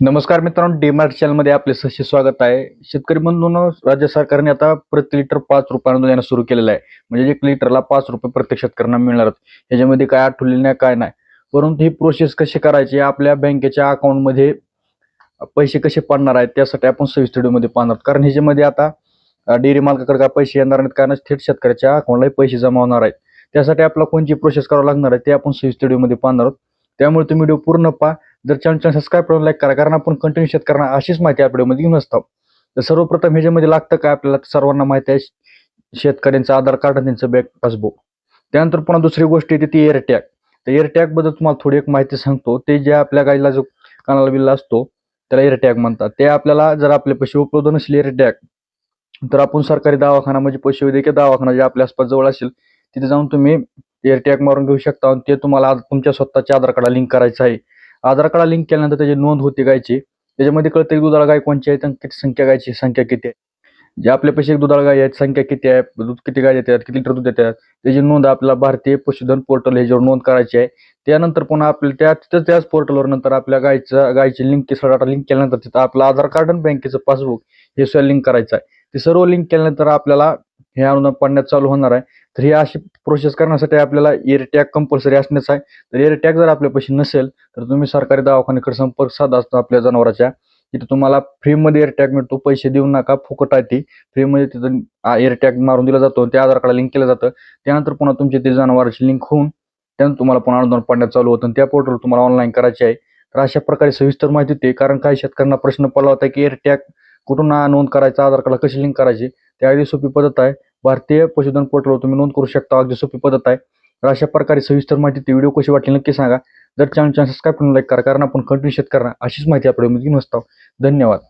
नमस्कार मित्रांनो डीमार्ट चॅनलमध्ये आपले सहर्ष स्वागत आहे. शेतकरी बंधूंनो राज्य सरकारने आता प्रति लिटर पाच रुपयानं देणं सुरू केलेलं आहे. म्हणजे एक लिटरला पाच रुपये प्रत्येक शेतकऱ्यांना मिळणार आहेत. ह्याच्यामध्ये काय आठवलेलं नाही काय नाही. परंतु ही प्रोसेस कशी करायची आपल्या बँकेच्या अकाउंटमध्ये पैसे कसे पडणार आहेत त्यासाठी आपण सव्वीस स्टुडिओमध्ये पाहणार कारण ह्याच्यामध्ये आता डेअरी मालकाकडे काय पैसे येणार नाहीत कारण थेट शेतकऱ्याच्या अकाउंटला पैसे जमा होणार आहेत. त्यासाठी आपला कोणती प्रोसेस करावं लागणार आहे ते आपण सव्वीस स्टुडिओमध्ये पाहणार आहोत. त्यामुळे तुम्ही व्हिडिओ पूर्ण पहा. जर चॅनल सबस्क्राईब करून लाईक करा. कारण आपण कंटिन्यू शेतकऱ्यांना अशीच माहिती आपल्या व्हिडिओमध्ये घेऊन असतो. तर सर्वप्रथम ह्याच्यामध्ये लागतं काय आपल्याला सर्वांना माहिती आहे. शेतकऱ्यांचं आधार कार्ड आणि त्यांचं बँक पासबुक त्यानंतर पुन्हा दुसरी गोष्ट येते ती एअरटॅग तर एअरटॅगबद्दल तुम्हाला थोडी एक माहिती सांगतो. ते जे आपल्या गाईला जो कानाला बिल्ला असतो त्याला एअरटॅग म्हणतात. ते आपल्याला जर आपले पैसे उपलब्ध नसले एअरटॅग तर आपण सरकारी दवाखाना म्हणजे पशुवैद्यकीय दवाखाना जे आपल्या आसपास जवळ असेल तिथे जाऊन तुम्ही एअरटॅग मारून घेऊ शकता. आणि ते तुम्हाला तुमच्या स्वतःच्या आधार कार्डला लिंक करायचं आहे. आधार कार्डला लिंक केल्यानंतर त्याची नोंद होती गायची. त्याच्यामध्ये कळतं की दुधाळ गाय कोणची आहे किती संख्या गायची संख्या किती आहे. जे आपले पैसे दुधाळ गाय आहेत संख्या किती आहे दूध किती गाय देतात किती लिटर दूध देतात त्याची नोंद आपल्याला भारतीय पशुधन पोर्टल ह्याच्यावर नोंद करायची आहे. त्यानंतर पुन्हा आपल्या त्या तिथं त्याच पोर्टलवर नंतर आपल्या गायचं गायची लिंक डाटा लिंक केल्यानंतर तिथं आपलं आधार कार्ड आणि बँकेचं पासबुक हे सुद्धा लिंक करायचं आहे. ते सर्व लिंक केल्यानंतर आपल्याला हे अनुदान पडण्यात चालू होणार आहे. तर ही अशी प्रोसेस करण्यासाठी आपल्याला एअरटॅग कंपल्सरी असण्याच आहे. तर एअरटॅग जर आपल्यापाशी नसेल तर तुम्ही सरकारी दवाखान्याकडे संपर्क साधा असतो आपल्या जनावराच्या तिथे तुम्हाला फ्रीमध्ये एअरटॅग मिळतो पैसे देऊ नका फुकट आहे ती. फ्रीमध्ये तिथं एअरटॅग मारून दिला जातो त्या आधार कार्ड लिंक केलं जातं. त्यानंतर पुन्हा तुमच्या ते जनावराची लिंक होऊन त्यानंतर तुम्हाला पुन्हा अनुदान पडण्यात चालू होतं. आणि त्या पोर्टल तुम्हाला ऑनलाईन करायचे आहे. तर अशा प्रकारे सविस्तर माहिती होते कारण काही शेतकऱ्यांना प्रश्न पडला होता की एअरटॅग कुठून नोंद करायचा आधार कार्डला कशी लिंक करायची? त्या अगदी सोपी पद्धत आहे. भारतीय पशुधन पोर्टलवर तुम्ही नोंद करू शकता अगदी सोपी पद्धत आहे. तर अशा प्रकारे सविस्तर माहिती ती व्हिडिओ कशी वाटली नक्की सांगा. जर चॅनल सबस्क्राईब करून लाईक करा कारण आपण कंटिन्यू करणार अशीच माहिती आपल्या घेऊन असतो धन्यवाद.